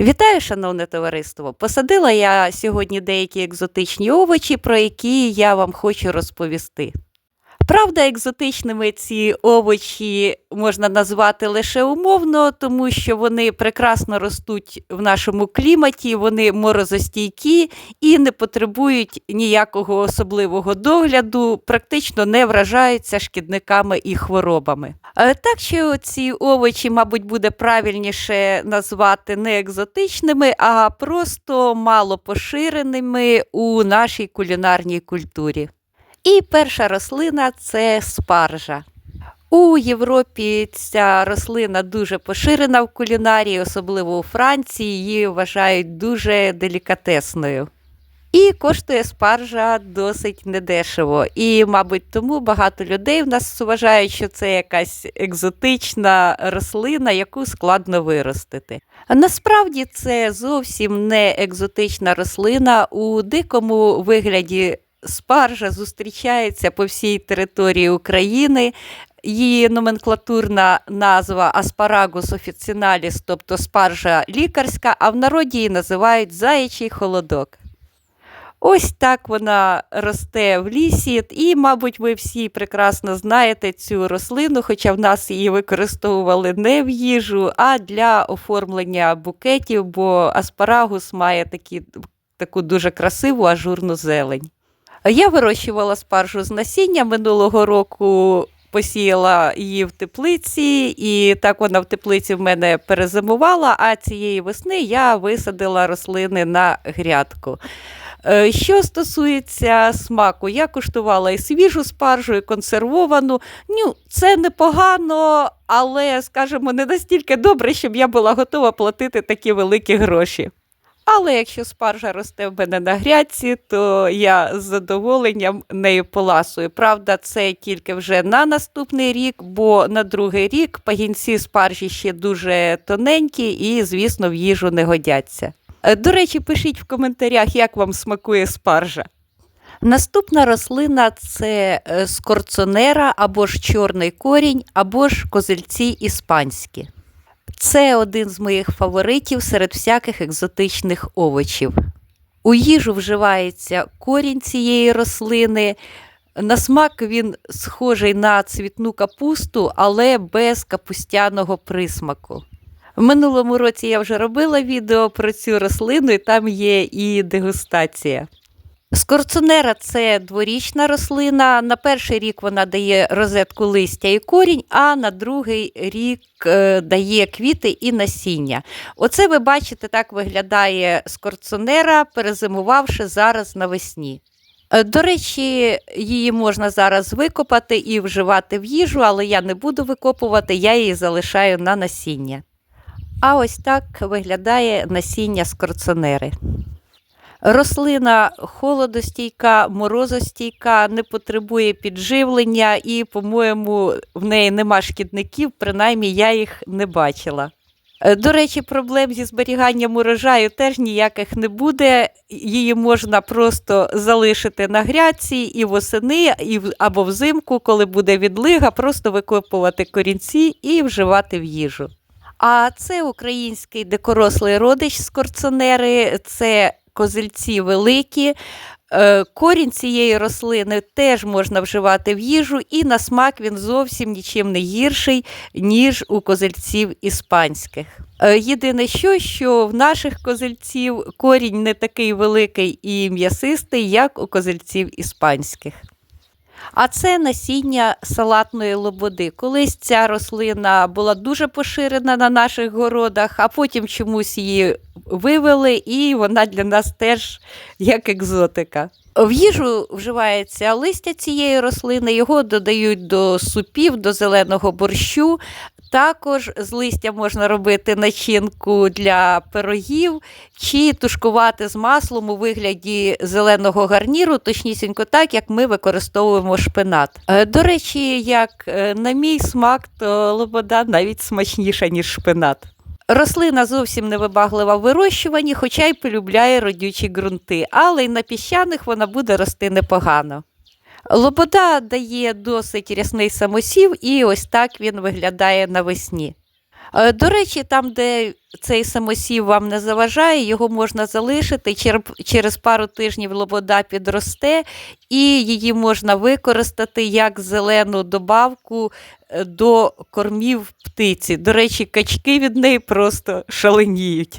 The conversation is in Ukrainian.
Вітаю, шановне товариство! Посадила я сьогодні деякі екзотичні овочі, про які я вам хочу розповісти. Правда, екзотичними ці овочі можна назвати лише умовно, тому що вони прекрасно ростуть в нашому кліматі, вони морозостійкі і не потребують ніякого особливого догляду, практично не вражаються шкідниками і хворобами. Е, Так що ці овочі, мабуть, буде правильніше назвати не екзотичними, а просто мало поширеними у нашій кулінарній культурі. І перша рослина це спаржа. У Європі ця рослина дуже поширена в кулінарії, особливо у Франції, її вважають дуже делікатесною. І коштує спаржа досить недешево. І, мабуть, тому багато людей в нас вважають, що це якась екзотична рослина, яку складно виростити. А насправді це зовсім не екзотична рослина. У дикому вигляді спаржа зустрічається по всій території України. Її номенклатурна назва аспарагус офіціналіс, тобто спаржа лікарська, а в народі її називають заячий холодок. Ось так вона росте в лісі, і, мабуть, ви всі прекрасно знаєте цю рослину, хоча в нас її використовували не в їжу, а для оформлення букетів, бо аспарагус має такі, таку дуже красиву ажурну зелень. Я вирощувала спаржу з насіння минулого року. Посіяла її в теплиці, і так вона в теплиці в мене перезимувала. А цієї весни я висадила рослини на грядку. Е, Що стосується смаку, я куштувала і свіжу спаржу, і консервовану. Ну, це непогано, але, скажімо, не настільки добре, щоб я була готова платити такі великі гроші. Але якщо спаржа росте в мене на грядці, то я з задоволенням нею поласую. Правда, це тільки вже на наступний рік, бо на другий рік пагінці спаржі ще дуже тоненькі і, звісно, в їжу не годяться. Е, До речі, пишіть в коментарях, як вам смакує спаржа. Наступна рослина це е, скорцонера або ж чорний корінь, або ж козельці іспанські. Це один з моїх фаворитів серед всяких екзотичних овочів. У їжу вживається корінь цієї рослини. На смак він схожий на цвітну капусту, але без капустяного присмаку. В минулому році я вже робила відео про цю рослину, і там є і дегустація. Скорцонера це дворічна рослина. На перший рік вона дає розетку листя і корінь, а на другий рік е, дає квіти і насіння. Оце ви бачите, так виглядає скорцонера, перезимувавши зараз навесні. Е, До речі, її можна зараз викопати і вживати в їжу, але я не буду викопувати, я її залишаю на насіння. А ось так виглядає насіння скорцонери. Рослина холодостійка, морозостійка, не потребує підживлення і, по-моєму, в неї нема шкідників, принаймні я їх не бачила. Е, До речі, проблем зі зберіганням урожаю теж ніяких не буде. Її можна просто залишити на грядці і восени, і або взимку, коли буде відлига, просто викопувати корінці і вживати в їжу. А це український дикорослий родич скорцонери, це козельці великі. Е, Корінь цієї рослини теж можна вживати в їжу, і на смак він зовсім нічим не гірший, ніж у козельців іспанських. Е, Єдине що, що в наших козельців корінь не такий великий і м'ясистий, як у козельців іспанських. А це насіння салатної лободи. Колись ця рослина була дуже поширена на наших городах, а потім чомусь її вивели, і вона для нас теж як екзотика. В їжу вживається листя цієї рослини, його додають до супів, до зеленого борщу. Також з листя можна робити начинку для пирогів чи тушкувати з маслом у вигляді зеленого гарніру, точнісінько так, як ми використовуємо шпинат. Е, До речі, як е, на мій смак, то лобода навіть смачніша, ніж шпинат. Рослина зовсім не вибаглива в вирощуванні, хоча й полюбляє родючі ґрунти, але й на піщаних вона буде рости непогано. Лобода дає досить рясний самосів, і ось так він виглядає навесні. Е, До речі, там, де цей самосів вам не заважає, його можна залишити. Через пару тижнів лобода підросте, і її можна використати як зелену добавку е, до кормів птиці. До речі, качки від неї просто шаленіють.